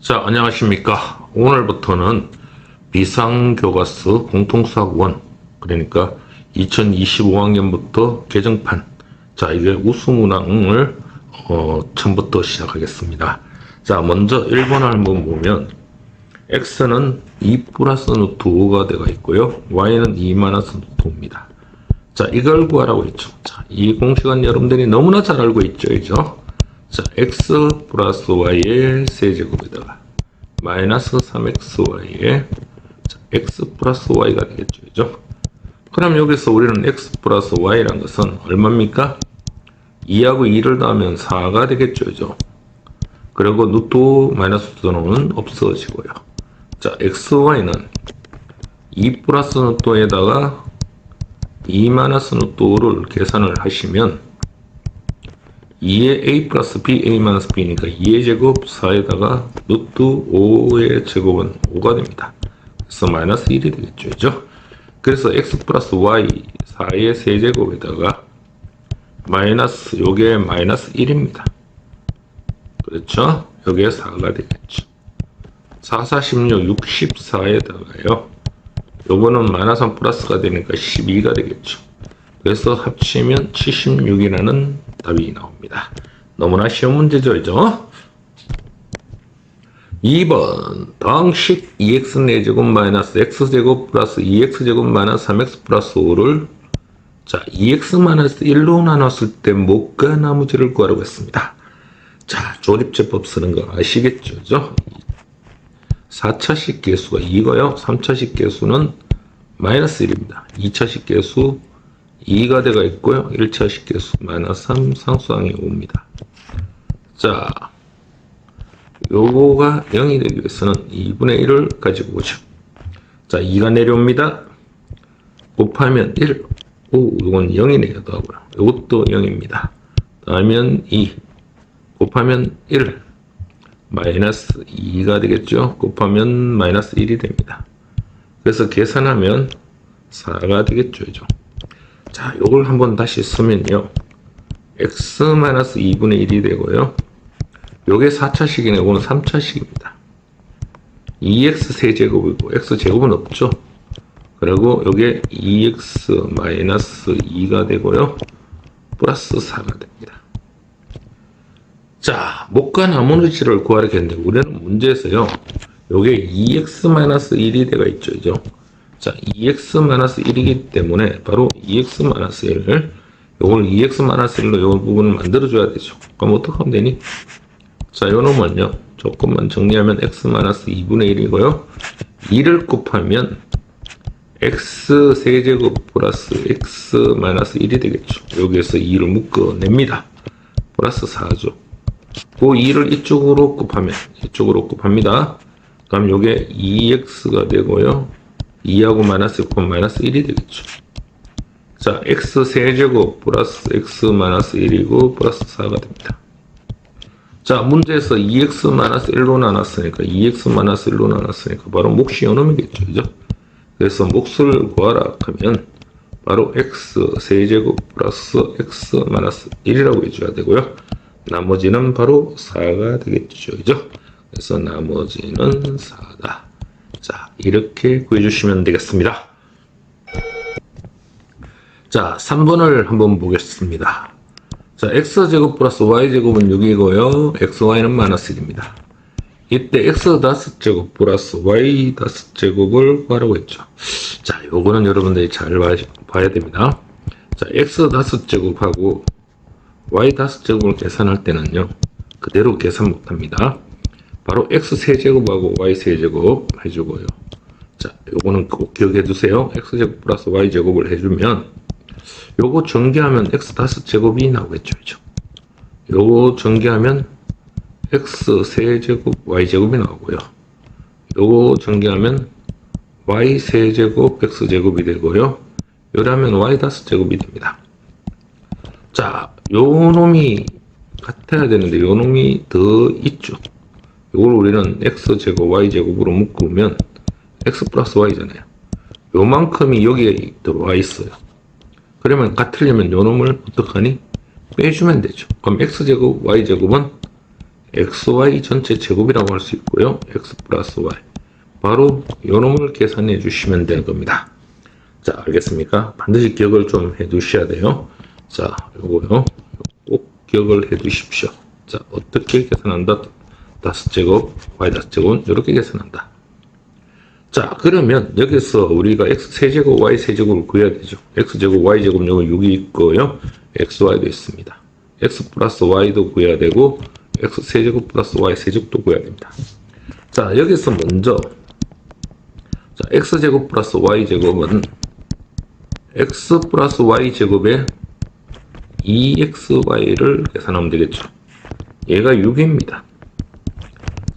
자, 안녕하십니까. 오늘부터는 비상교과서 공통수학 원 그러니까 2025학년부터 개정판. 자, 이게 우수문항을, 어, 처음부터 시작하겠습니다. 자, 먼저 1번을 한번 보면, x는 2 플러스 루트 5가 되어 있고요. y는 2 마이너스 루트 5입니다. 자, 이걸 구하라고 했죠. 자, 이 공식은 여러분들이 너무나 잘 알고 있죠, 그죠? 자, x 플러스 y의 세제곱에다가 마이너스 3xy의 자, x 플러스 y가 되겠죠, 그죠? 그럼 여기서 우리는 x 플러스 y란 것은 얼마입니까? 2하고 2를 더하면 4가 되겠죠, 그죠? 그리고 루트 5 마이너스 루트 5는 없어지고요. 자, xy는 2 플러스 루트 5에다가 2 마이너스 루트 5를 계산을 하시면 2의 a 플러스 b, a 마이너스 b니까 2의 제곱 4에다가 루트 5의 제곱은 5가 됩니다. 그래서 마이너스 1이 되겠죠. 그죠? 그래서 x 플러스 y 4의 세제곱에다가 마이너스 요게 마이너스 1입니다. 그렇죠? 요게 4가 되겠죠. 4, 4, 16, 64에다가요. 요거는 마이너스 3 플러스가 되니까 12가 되겠죠. 그래서 합치면 76이라는 답이 나옵니다. 너무나 쉬운 문제죠, 그죠? 2번 방식 2x 4제곱 마이너스 x제곱 플러스 2x제곱 마이너스 3x 플러스 5를 자 2x 마이너스 1로 나눴을 때 목과 나머지를 구하라고 했습니다. 자 조립제법 쓰는 거 아시겠죠? 그죠? 4차식 계수가 2고요. 3차식 계수는 마이너스 1입니다. 2차식 계수 2가 되가 있고요. 1차 식 계수 마이너스 3 상수항이 5입니다. 자, 요거가 0이 되기 위해서는 2분의 1을 가지고 오죠. 자, 2가 내려옵니다. 곱하면 1. 오, 이건 0이네요. 더하고요. 이것도 0입니다. 더하면 2. 곱하면 1. 마이너스 2가 되겠죠. 곱하면 마이너스 1이 됩니다. 그래서 계산하면 4가 되겠죠. 그죠? 자, 요걸 한번 다시 쓰면요. x-2분의 1이 되고요. 요게 4차식이네. 요건 3차식입니다. 2x 세제곱이고 x제곱은 없죠. 그리고 요게 2x-2가 되고요. 플러스 4가 됩니다. 자, 목과 나머지를 구하려고 했는데 우리는 문제에서요. 요게 2x-1이 되가 있죠. 그죠? 자, 2x-1이기 때문에 바로 2x-1을 요걸 2x-1로 요 부분을 만들어 줘야 되죠. 그럼 어떻게 하면 되니? 자, 요 놈은요. 조금만 정리하면 x-2분의 1이고요. 2를 곱하면 x 세제곱 플러스 x-1이 되겠죠. 여기에서 2를 묶어냅니다. 플러스 4죠. 그 2를 이쪽으로 곱하면 이쪽으로 곱합니다. 그럼 요게 2x가 되고요. 2하고 마이너스 곱하면 마이너스 1이 되겠죠. 자, x 세제곱 플러스 x 마이너스 1이고 플러스 4가 됩니다. 자, 문제에서 2x 마이너스 1로 나눴으니까 2x 마이너스 1로 나눴으니까 바로 몫이 요놈이겠죠. 그죠? 그래서 몫을 구하라 하면 바로 x 세제곱 플러스 x 마이너스 1이라고 해줘야 되고요. 나머지는 바로 4가 되겠죠. 그죠? 그래서 나머지는 4다. 자, 이렇게 구해주시면 되겠습니다. 자, 3번을 한번 보겠습니다. 자, x제곱 플러스 y제곱은 6이고요. xy는 마이너스 1입니다. 이때 x 다섯 제곱 플러스 y 다섯 제곱을 구하라고 했죠. 자, 요거는 여러분들이 잘 봐- 봐야 됩니다. 자, x 다섯 제곱하고 y 다섯 제곱을 계산할 때는요. 그대로 계산 못합니다. 바로 x 세제곱하고 y 세제곱 해주고요. 자, 요거는 꼭 기억해 두세요. x 제곱 플러스 y 제곱을 해주면 요거 전개하면 x 다섯 제곱이 나오겠죠. 그죠? 요거 전개하면 x 세제곱 y 제곱이 나오고요. 요거 전개하면 y 세제곱 x 제곱이 되고요. 요라면 y 다섯 제곱이 됩니다. 자, 요 놈이 같아야 되는데 요 놈이 더 있죠. 요걸 우리는 x 제곱 y 제곱으로 묶으면 x 플러스 y잖아요. 요만큼이 여기에 들어와 있어요. 그러면 같으려면 요 놈을 어떡하니? 빼주면 되죠. 그럼 x 제곱 y 제곱은 xy 전체 제곱이라고 할 수 있고요. x 플러스 y. 바로 요 놈을 계산해 주시면 되는 겁니다. 자, 알겠습니까? 반드시 기억을 좀 해 두셔야 돼요. 자, 요거요. 꼭 기억을 해 두십시오. 자, 어떻게 계산한다? 다섯 제곱, y 다섯 제곱은 이렇게 계산한다. 자, 그러면 여기서 우리가 x 세제곱, y 세제곱을 구해야 되죠. x 제곱, y 제곱 여기 6이 있고요. x, y도 있습니다. x 플러스 y도 구해야 되고 x 세제곱 플러스 y 세제곱도 구해야 됩니다. 자, 여기서 먼저 자, x 제곱 플러스 y 제곱은 x 플러스 y 제곱에 2xy를 계산하면 되겠죠. 얘가 6입니다.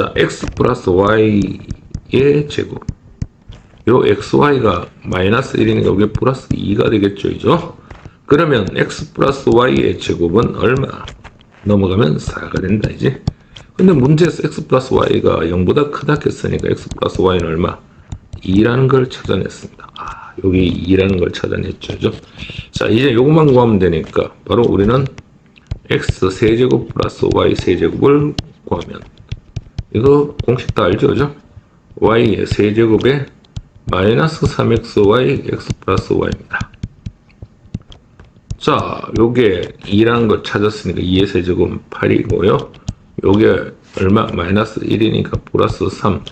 자, x 플러스 y의 제곱. 요 xy가 마이너스 1이니까 여기 플러스 2가 되겠죠, 이죠? 그러면 x 플러스 y의 제곱은 얼마? 넘어가면 4가 된다, 이제. 근데 문제에서 x 플러스 y가 0보다 크다 했으니까 x 플러스 y는 얼마? 2라는 걸 찾아냈습니다. 아, 여기 2라는 걸 찾아냈죠, 그죠? 자, 이제 요것만 구하면 되니까 바로 우리는 x 세제곱 플러스 y 세제곱을 구하면 이거 공식 다 알죠, 그죠? y의 세제곱에 마이너스 3xy x 플러스 y입니다. 자, 요게 2라는 걸 찾았으니까 2의 세제곱은 8이고요. 요게 얼마? 마이너스 1이니까 플러스 3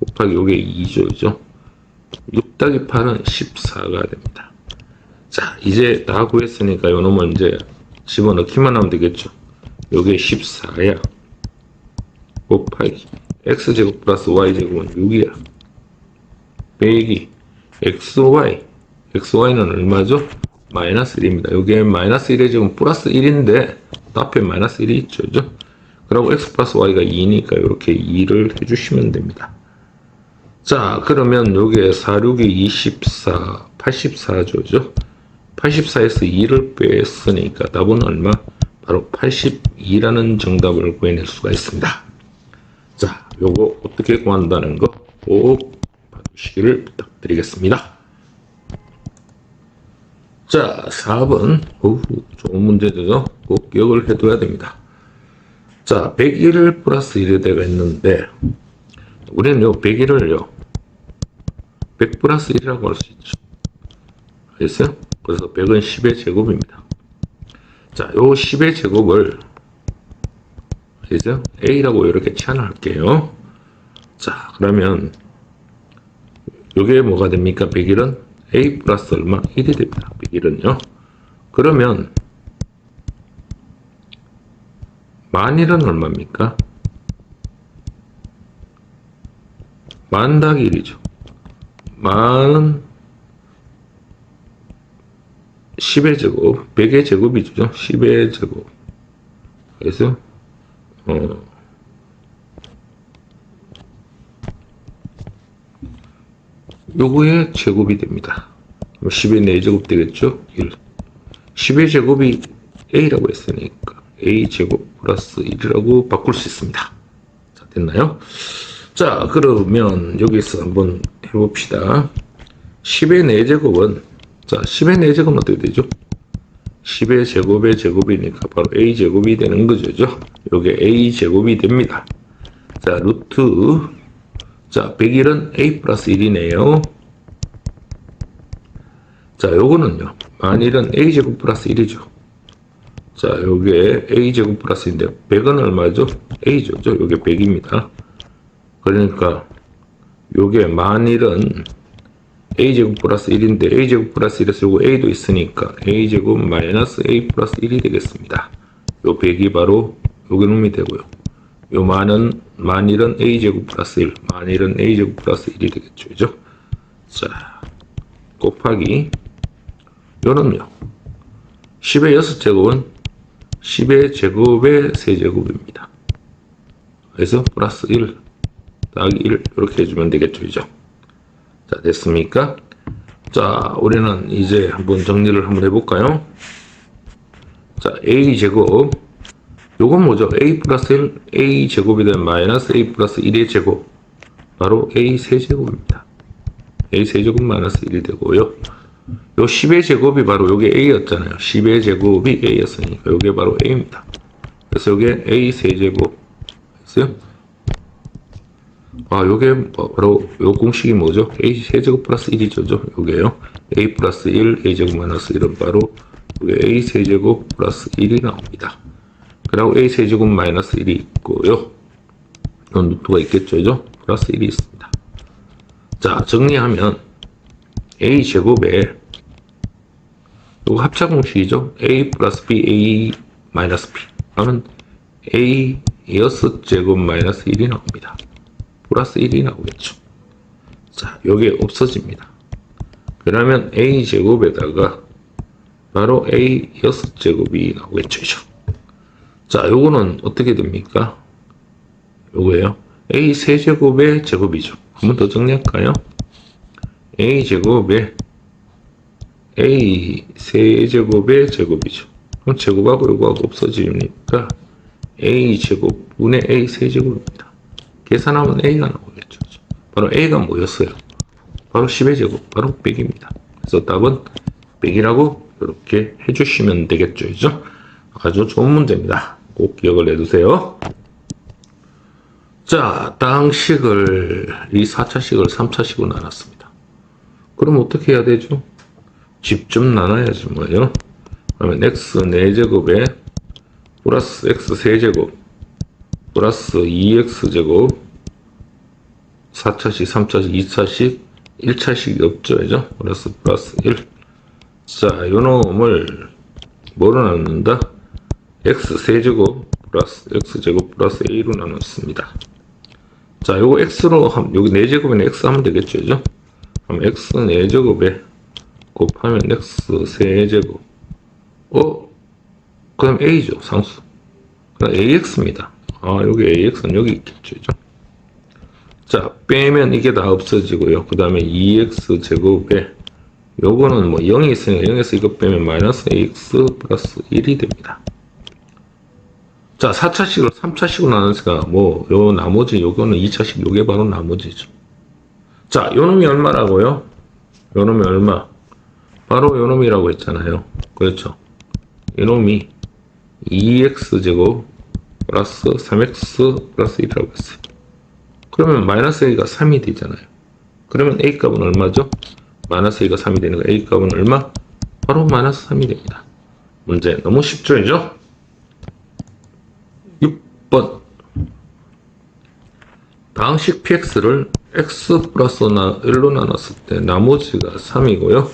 곱하기 요게 2죠, 그죠? 6 더하기 8은 14가 됩니다. 자, 이제 다 구했으니까 요 놈을 이제 집어넣기만 하면 되겠죠. 요게 14야. 곱하기 x제곱 플러스 y제곱은 6이야. 빼기 xy xy는 얼마죠? 마이너스 1입니다. 여기에 마이너스 1에 지금 플러스 1인데 앞에 마이너스 1이 있죠. 그죠? 그리고 x 플러스 y가 2니까 이렇게 2를 해주시면 됩니다. 자 그러면 여기에 4, 6이 24, 84조죠. 84에서 2를 뺐으니까 답은 얼마? 바로 82라는 정답을 구해낼 수가 있습니다. 자, 요거 어떻게 구한다는 거 꼭 봐주시기를 부탁드리겠습니다. 자, 4번. 어후, 좋은 문제죠. 꼭 기억을 해둬야 됩니다. 자, 101 플러스 1이 되가 있는데, 우리는 요 101을요, 100 플러스 1이라고 할 수 있죠. 알겠어요? 그래서 100은 10의 제곱입니다. 자, 요 10의 제곱을, 알겠어요? A라고 이렇게 치환할게요. 자, 그러면, 요게 뭐가 됩니까? 101은 A 플러스 얼마? 1이 됩니다. 101은요. 그러면, 만일은 얼마입니까? 만 더하기 1이죠. 만은 10의 제곱, 100의 제곱이죠. 10의 제곱. 그래서, 어, 요거의 제곱이 됩니다. 10의 4제곱 되겠죠? 1. 10의 제곱이 A라고 했으니까 A 제곱 플러스 1이라고 바꿀 수 있습니다. 자, 됐나요? 자, 그러면 여기서 한번 해봅시다. 10의 4제곱은 자, 10의 4제곱은 어떻게 되죠? 10의 제곱의 제곱이니까 바로 A 제곱이 되는 거죠. 요게 A 제곱이 됩니다. 자, 루트 자, 101은 A 플러스 1이네요. 자, 요거는요. 만일은 A 제곱 플러스 1이죠. 자, 요게 A 제곱 플러스인데 100은 얼마죠? A죠. 요게 100입니다. 그러니까 요게 만일은 a제곱 플러스 1인데 a제곱 플러스 1에서 요거 a도 있으니까 a제곱 마이너스 a 플러스 1이 되겠습니다. 요 100이 바로 요게 놈이 되고요. 요 만은 만일은 a제곱 플러스 1 만일은 a제곱 플러스 1이 되겠죠. 그죠? 자 곱하기 요는요 10의 6제곱은 10의 제곱의 세제곱입니다. 그래서 플러스 1 더하기 1 이렇게 해주면 되겠죠. 이죠? 자, 됐습니까? 자, 우리는 이제 한번 정리를 한번 해볼까요? 자, a 제곱. 요건 뭐죠? a 플러스 1, a 제곱이 되면 마이너스 a 플러스 1의 제곱. 바로 a 세제곱입니다. a 세제곱 마이너스 1이 되고요. 요 10의 제곱이 바로 요게 a였잖아요. 10의 제곱이 a였으니까 요게 바로 a입니다. 그래서 요게 a 세제곱 됐어요? 아, 요게 바로 요 공식이 뭐죠? a 세제곱 플러스 1이죠. 요게요. a 플러스 1, a 제곱 마이너스 1은 바로 요게 a 세제곱 플러스 1이 나옵니다. 그리고 a 세제곱 마이너스 1이 있고요. 요 루트가 있겠죠. 그죠? 플러스 1이 있습니다. 자, 정리하면 a 제곱에 요거 합차 공식이죠. a 플러스 b, a 마이너스 b 하면 a 6제곱 마이너스 1이 나옵니다. 플러스 1이 나오겠죠. 자, 요게 없어집니다. 그러면 a 제곱에다가 바로 a 6제곱이 나오겠죠. 자, 요거는 어떻게 됩니까? 요거예요. a 세제곱의 제곱이죠. 한번 더 정리할까요? a 제곱에 a 세제곱의 제곱이죠. 그럼 제곱하고 요거하고 없어지니까 a 제곱분의 a 세제곱입니다. 계산하면 a가 나오겠죠. 바로 a가 뭐였어요? 바로 10의 제곱, 바로 100입니다. 그래서 답은 100이라고 이렇게 해주시면 되겠죠. 그죠? 아주 좋은 문제입니다. 꼭 기억을 해두세요. 자, 땅식을, 이 4차식을 3차식으로 나눴습니다. 그럼 어떻게 해야 되죠? 직접 나눠야지 뭐예요? 그러면 x 4제곱에 플러스 x 세제곱 플러스 2x제곱 4차식, 3차식, 2차식, 1차식이 없죠. 그죠? 플러스 플러스 1. 자, 요 놈을 뭐로 나눈다? X 세제곱 플러스 x제곱 플러스 a로 나눴습니다. 자, 요거 x로 함, 여기 4제곱에는 x 하면 되겠죠. 그죠? 그럼 x 4제곱에 곱하면 x 세제곱 어? 그 다음 a죠. 상수. 그 다음 ax입니다. 아, 여기 ax는 여기 있겠죠. 그죠? 자, 빼면 이게 다 없어지고요. 그 다음에 2x 제곱에 요거는 뭐 0이 있으니까 0에서 이거 빼면 마이너스 ax 플러스 1이 됩니다. 자, 4차식으로 3차식으로 나누니까 뭐, 요 나머지, 요거는 2차식, 요게 바로 나머지죠. 자, 요 놈이 얼마라고요? 요 놈이 얼마? 바로 요 놈이라고 했잖아요. 그렇죠. 이 놈이 2x제곱 플러스 3x 플러스 1이라고 했어요. 그러면 마이너스 a가 3이 되잖아요. 그러면 a 값은 얼마죠? 마이너스 a가 3이 되니까 a 값은 얼마? 바로 마이너스 3이 됩니다. 문제 너무 쉽죠, 이죠? 6번 다항식 px를 x 플러스 1로 나눴을 때 나머지가 3이고요.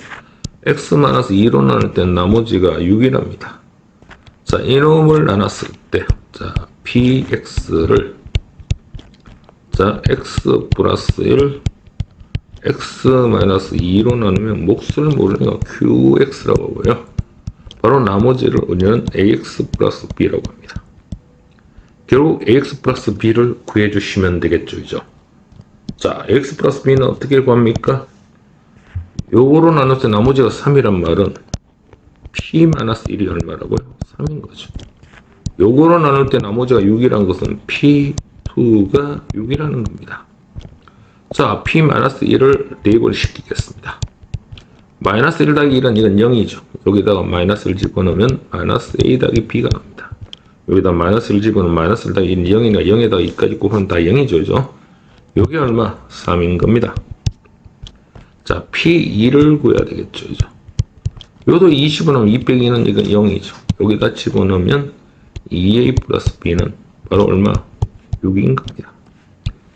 x 마이너스 2로 나눌 때 나머지가 6이랍니다. 자, 이놈을 나눴을 때, 자, px를 자, x 플러스 1, x 마이너스 2로 나누면 몫을 모르니까 qx라고 하고요. 바로 나머지를 우리는 ax 플러스 b라고 합니다. 결국 ax 플러스 b를 구해주시면 되겠죠, 그죠? 자, ax 플러스 b는 어떻게 구합니까? 요거로 때 나머지가 3이란 말은 p 마이너스 1이 얼마라고요? 3인 거죠. 요거로 나눌 때 나머지가 6이란 것은 p2가 6이라는 겁니다. 자, p 마이너스 1을 대입을 시키겠습니다. 마이너스 1 더하기 1은 이건 0이죠. 여기다가 마이너스 1 집어넣으면 마이너스 a 더하기 b가 나옵니다. 여기다 마이너스 1 집어넣으면 마이너스 1 더하기 1은 0이니까 0에다가 2까지 곱하면 다 0이죠. 그죠? 요게 얼마? 3인 겁니다. 자, P2를 구해야 되겠죠. 그죠? 요도 2 집어넣으면 2 빼기 2는 이건 0이죠. 여기다 집어넣으면 2A 플러스 B는 바로 얼마? 6인 겁니다.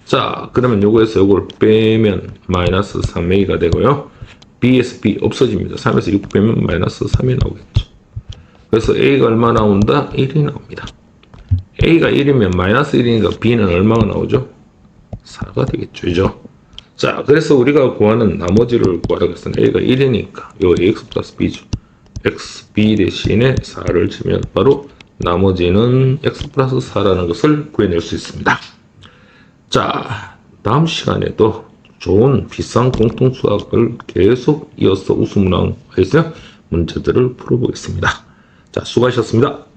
자, 그러면 요거에서 요걸 빼면 마이너스 3A가 되고요. B에서 B 없어집니다. 3에서 6 빼면 마이너스 3이 나오겠죠. 그래서 A가 얼마 나온다? 1이 나옵니다. A가 1이면 마이너스 1이니까 B는 얼마가 나오죠? 4가 되겠죠. 그죠? 자, 그래서 우리가 구하는 나머지를 때 A가 1이니까 요 AX 플러스 B죠. X, B 대신에 4를 치면 바로 나머지는 X 플러스 4라는 것을 구해낼 수 있습니다. 자, 다음 시간에도 좋은 비싼 공통수학을 계속 이어서 우수문항에서 문제들을 풀어보겠습니다. 자, 수고하셨습니다.